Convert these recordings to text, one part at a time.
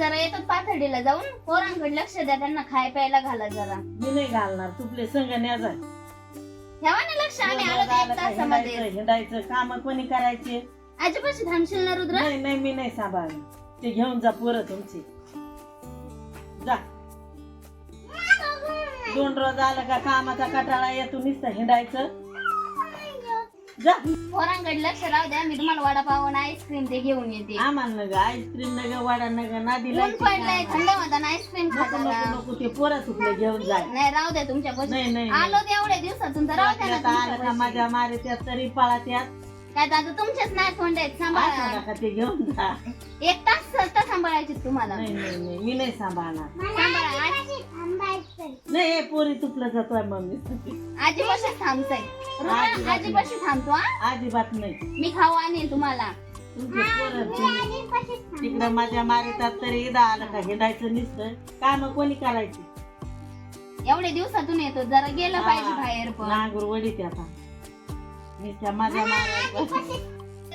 जरा येतात पाथर्डीला जाऊन. पोरांकडे लक्ष द्या त्यांना खाय प्यायला घाला जरा. मी नाही घालणार तुपले संग न्या जाय ठेवा ना लक्ष आम्ही आलो तर एक तासामध्ये. हिंडायचं काम कोणी करायचे? आजीपाशी थांबशील ना रुद्र? नाही नाही मी नाही सांभाळणार. ते घेऊन जा पोरं तुमची. जा. दोन रोज आलं का कामाचा कटाळा येतो नुसतं हिंडायचं. जा. पोरांकडे लक्ष राहू द्या मी तुम्हाला वडापाव आणि आईस्क्रीम ते घेऊन येते. आम्हाला नग आईस्क्रीम नग वडा नग नादी ऊन पडलंय थंड होता आईस्क्रीम नको खाता नको नको ते पोरं तुपले घेऊन जाय नाही राहू द्या तुमच्या नाही, नाही, नाही. आलो ते एवढ्या दिवसातून तर राहू द्या ना आता आलं का. माझ्या मारे त्यात तरी पळा त्यात काय तर आता तुमचेच नाही तोंड आहेत असं सांभाळा नका ते घेऊन जा. एक तास सांभाळायची तुम्हाला. नाही नाही नाही मी नाही सांभाळणार. सांभाळा. नाही हे पोरी तुपलं जातोय मम्मी. आजीपाशी थांबतय. आजीपाशी थांबतो हा? अजिबात नाही. मी खाऊ आणेल तुम्हाला. तुमचे पोरं तिकडं माझ्या मारितात तरी इदा आलं का हिंडायचं नुसतं. काम कोणी करायची? एवढ्या दिवसातून येतो जरा गेलं पाहिजे बाहेर पण. नांगूर वडीत आता. मी त्या माझ्या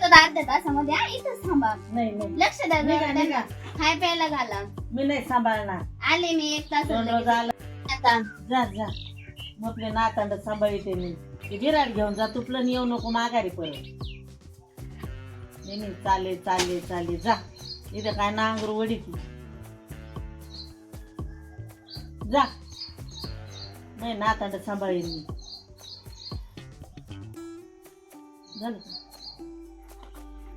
तर अर्ध्या तासामध्ये हा, इथंच थांबा. नाही नाही. लक्ष द्या निघा, जरा निघा. त्यांना खाय प्यायला घाला. मी नाही सांभाळणार. आले मी एक तास दोन रोज आलं. आता. जा जा. म्हटले नातांड सांभाळते मी. ते बिराड घेऊन जा तुपलं येऊ नको माघारी परत नाही नाही चाले चाले चाले. जा. इथं काय नांगूर वडीत जा. नाही नातांड सांभाळीन मी. झालं का?